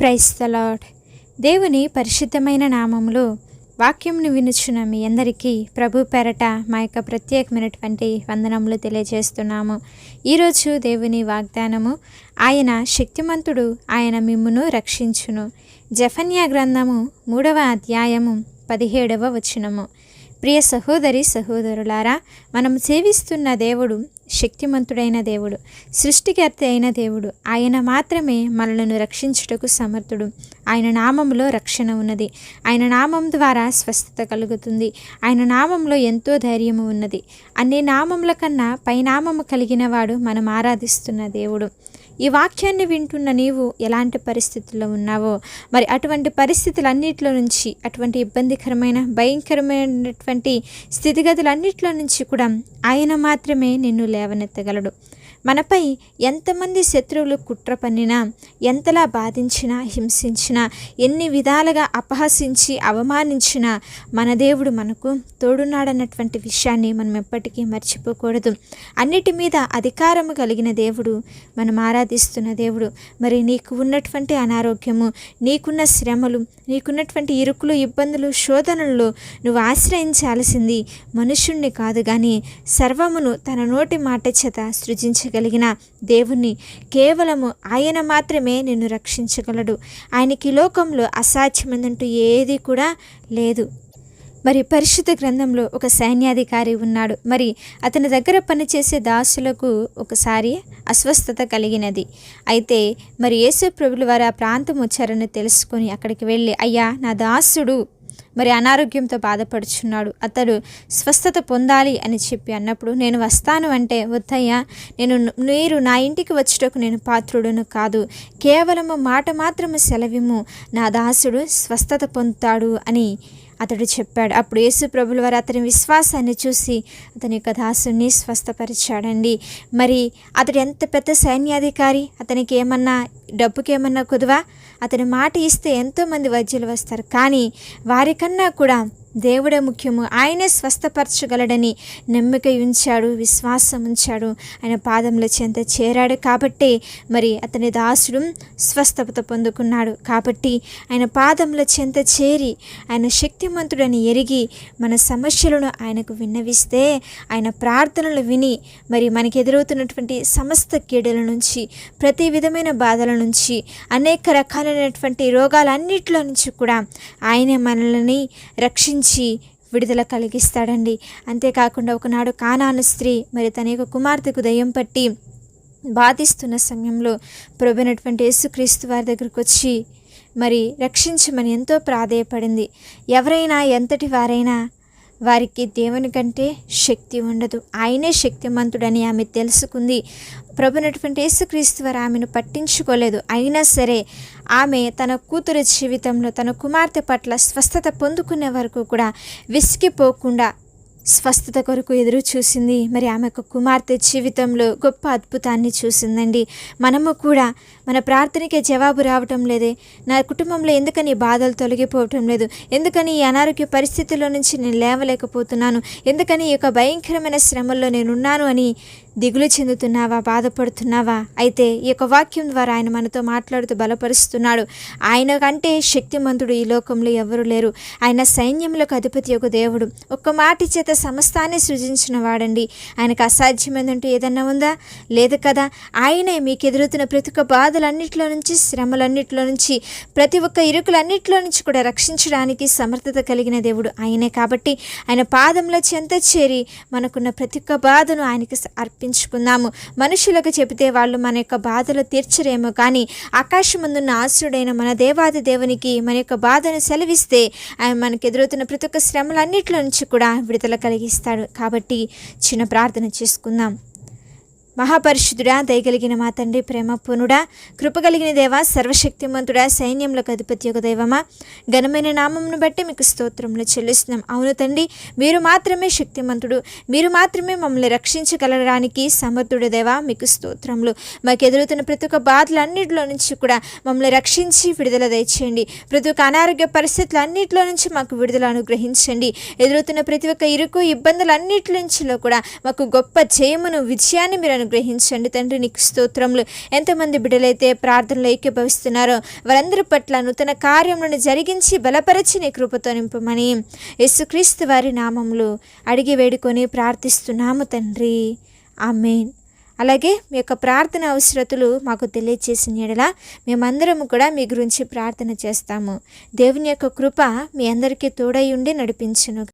Praise the Lord దేవుని పరిశుద్ధమైన నామములో వాక్యంను వినుచున్న మీ అందరికీ ప్రభు పెరట మా యొక్క ప్రత్యేకమైనటువంటి వందనములు తెలియజేస్తున్నాము. ఈరోజు దేవుని వాగ్దానము ఆయన శక్తిమంతుడు ఆయన మిమ్మును రక్షించును. జఫన్యా గ్రంథము మూడవ అధ్యాయము పదిహేడవ వచనము. ప్రియ సహోదరి సహోదరులారా మనం సేవిస్తున్న దేవుడు శక్తిమంతుడైన దేవుడు సృష్టికర్త అయిన దేవుడు. ఆయన మాత్రమే మనలను రక్షించుటకు సమర్థుడు. ఆయన నామంలో రక్షణ ఉన్నది. ఆయన నామం ద్వారా స్వస్థత కలుగుతుంది. ఆయన నామంలో ఎంతో ధైర్యము ఉన్నది. అన్ని నామముల కన్నా పైనామము కలిగిన వాడు మనం ఆరాధిస్తున్న దేవుడు. ఈ వాక్యాన్ని వింటున్న నీవు ఎలాంటి పరిస్థితుల్లో ఉన్నావో? మరి అటువంటి పరిస్థితులన్నిటిలో నుంచి అటువంటి ఇబ్బందికరమైన భయంకరమైనటువంటి స్థితిగతులన్నిటిలో నుంచి కూడా ఆయన మాత్రమే నిన్ను లేవనెత్తగలడు. మనపై ఎంతమంది శత్రువులు కుట్ర పన్నినా ఎంతలా బాధించినా హింసించినా ఎన్ని విధాలుగా అపహసించి అవమానించినా మన దేవుడు మనకు తోడున్నాడన్నటువంటి విషయాన్ని మనం ఎప్పటికీ మర్చిపోకూడదు. అన్నిటి మీద అధికారము కలిగిన దేవుడు మనం ఆరాధిస్తున్న దేవుడు. మరి నీకు ఉన్నటువంటి అనారోగ్యము నీకున్న శ్రమలు నీకున్నటువంటి ఇరుకులు ఇబ్బందులు శోధనల్లో నువ్వు ఆశ్రయించాల్సింది మనుషుణ్ణి కాదు కానీ సర్వమును తన నోటి మాట చేత కలిగిన దేవుణ్ణి. కేవలము ఆయన మాత్రమే నిన్ను రక్షించగలడు. ఆయనకి లోకంలో అసాధ్యమైనంటూ ఏది కూడా లేదు. మరి పరిశుద్ధ గ్రంథంలో ఒక సైన్యాధికారి ఉన్నాడు. మరి అతని దగ్గర పనిచేసే దాసులకు ఒకసారి అస్వస్థత కలిగినది. అయితే మరి యేసు ప్రభులు వారు ఆ ప్రాంతం వచ్చారని తెలుసుకొని అక్కడికి వెళ్ళి అయ్యా నా దాసుడు మరి అనారోగ్యంతో బాధపడుచున్నాడు. అతడు స్వస్థత పొందాలి అని చెప్పి అన్నప్పుడు నేను వస్తాను అంటే వద్దయ్యా నేను మీరు నా ఇంటికి వచ్చుటకు నేను పాత్రుడును కాదు. కేవలము మాట మాత్రము సెలవిము. నా దాసుడు స్వస్థత పొందుతాడు అని అతడు చెప్పాడు. అప్పుడు యేసు ప్రభుల వారు అతని విశ్వాసాన్ని చూసి అతని యొక్క దాసుని స్వస్థపరిచాడండి. మరి అతడు ఎంత పెద్ద సైన్యాధికారి? అతనికి ఏమన్నా డబ్బుకి ఏమన్నా కుదువా? అతని మాట ఇస్తే ఎంతోమంది వైద్యులు వస్తారు. కానీ వారికన్నా కూడా దేవుడే ముఖ్యము. ఆయనే స్వస్థపరచగలడని నమ్మిక ఉంచాడు విశ్వాసం ఉంచాడు ఆయన పాదముల చెంత చేరాడు కాబట్టి మరి అతని దాసుడు స్వస్థత పొందుకున్నాడు కాబట్టి ఆయన పాదముల చెంత చేరి ఆయన శక్తిమంతుడని ఎరిగి మన సమస్యలను ఆయనకు విన్నవిస్తే ఆయన ప్రార్థనలు విని మరి మనకి ఎదురవుతున్నటువంటి సమస్త కీడల నుంచి ప్రతి విధమైన బాధల నుంచి అనేక రకాలైనటువంటి రోగాలన్నిటిలో నుంచి కూడా ఆయనే మనల్ని రక్షించ విడుదల కలిగిస్తాడండి. అంతేకాకుండా ఒకనాడు కానాను స్త్రీ మరి తన యొక్క కుమార్తెకు దయ్యం పట్టి బాధిస్తున్న సమయంలో ప్రభునటువంటి యేసుక్రీస్తు వారి దగ్గరకు వచ్చి మరి రక్షించమని ఎంతో ప్రాధేయపడింది. ఎవరైనా ఎంతటి వారైనా వారికి దేవుని కంటే శక్తి ఉండదు. ఆయనే శక్తిమంతుడని ఆమె తెలుసుకుంది. ప్రభునటువంటి యేసుక్రీస్తు వారు ఆమెను పట్టించుకోలేదు. అయినా సరే ఆమె తన కూతురు జీవితంలో తన కుమార్తె పట్ల స్వస్థత పొందుకునే వరకు కూడా విసిగిపోకుండా స్వస్థత కొరకు ఎదురు చూసింది. మరి ఆమె యొక్క కుమార్తె జీవితంలో గొప్ప అద్భుతాన్ని చూసిందండి. మనము కూడా మన ప్రార్థనకే జవాబు రావటం లేదే. నా కుటుంబంలో ఎందుకని బాధలు తొలగిపోవటం లేదు? ఎందుకని ఈ అనారోగ్య పరిస్థితుల్లో నుంచి నేను లేవలేకపోతున్నాను? ఎందుకని ఈ యొక్క భయంకరమైన శ్రమల్లో నేనున్నాను అని దిగులు చెందుతున్నావా బాధపడుతున్నావా? అయితే ఈ యొక్క వాక్యం ద్వారా ఆయన మనతో మాట్లాడుతూ బలపరుస్తున్నాడు. ఆయన కంటే శక్తిమంతుడు ఈ లోకంలో ఎవరు లేరు. ఆయన సైన్యములకు అధిపతి ఒక దేవుడు. ఒక్క మాటి చేత సమస్తాన్ని సృజించిన వాడండి. ఆయనకు అసాధ్యమైందంటూ ఏదన్నా ఉందా? లేదు కదా. ఆయనే మీకు ఎదురుతున్న ప్రతి ఒక్క బాధలన్నింటిలో నుంచి శ్రమలన్నింటిలో నుంచి ప్రతి ఒక్క ఇరుకులన్నింటిలో నుంచి కూడా రక్షించడానికి సమర్థత కలిగిన దేవుడు ఆయనే. కాబట్టి ఆయన పాదంలో చెంత చేరి మనకున్న ప్రతి ఒక్క బాధను ఆయనకి అర్పించుకుందాము మనుషులకు చెబితే వాళ్ళు మన యొక్క బాధలు తీర్చరేమో కానీ ఆకాశమందున్న ఆశ్రుడైన మన దేవాది దేవునికి మన యొక్క బాధను సెలవిస్తే ఆయన మనకు ఎదురవుతున్న ప్రతి ఒక్క శ్రమలన్నింటిలో నుంచి కూడా విడుదల కలిగిస్తాడు. కాబట్టి చిన్న ప్రార్థన చేసుకుందాం. మహాపరిశుద్ధుడా దయగలిగిన మా తండ్రి ప్రేమ పునుడా కృపగలిగిన దేవ సర్వశక్తిమంతుడా సైన్యంలోకి అధిపతి ఒక దైవమా. ఘనమైన నామంను బట్టి మీకు స్తోత్రములు చెల్లిస్తున్నాం. అవును తండ్రి మీరు మాత్రమే శక్తిమంతుడు. మీరు మాత్రమే మమ్మల్ని రక్షించగలడానికి సమర్థుడు దేవా మీకు స్తోత్రములు. మాకు ఎదురుతున్న ప్రతి ఒక్క బాధలన్నింటిలో నుంచి కూడా మమ్మల్ని రక్షించి విడుదల దయచేయండి. ప్రతి ఒక్క అనారోగ్య పరిస్థితులు అన్నింటిలో నుంచి మాకు విడుదల అనుగ్రహించండి. ఎదురుతున్న ప్రతి ఒక్క ఇరుకు ఇబ్బందులన్నింటి నుంచిలో కూడా మాకు గొప్ప జయమును విజయాన్ని మీరు అనుగ్రహించండి తండ్రి నీకు స్తోత్రములు. ఎంతమంది బిడ్డలైతే ప్రార్థనలో ఏకీభవిస్తున్నారో వారందరి పట్ల నూతన కార్యములను జరిగించి బలపరచి నీ కృపతో నింపమని యేసుక్రీస్తు వారి నామములు అడిగి వేడుకొని ప్రార్థిస్తున్నాము తండ్రి. ఆమెన్. అలాగే మీ యొక్క ప్రార్థన అవసరతలు మాకు తెలియచేసిన ఎడల మేమందరము కూడా మీ గురించి ప్రార్థన చేస్తాము. దేవుని యొక్క కృప మీ అందరికీ తోడై ఉండి నడిపించును.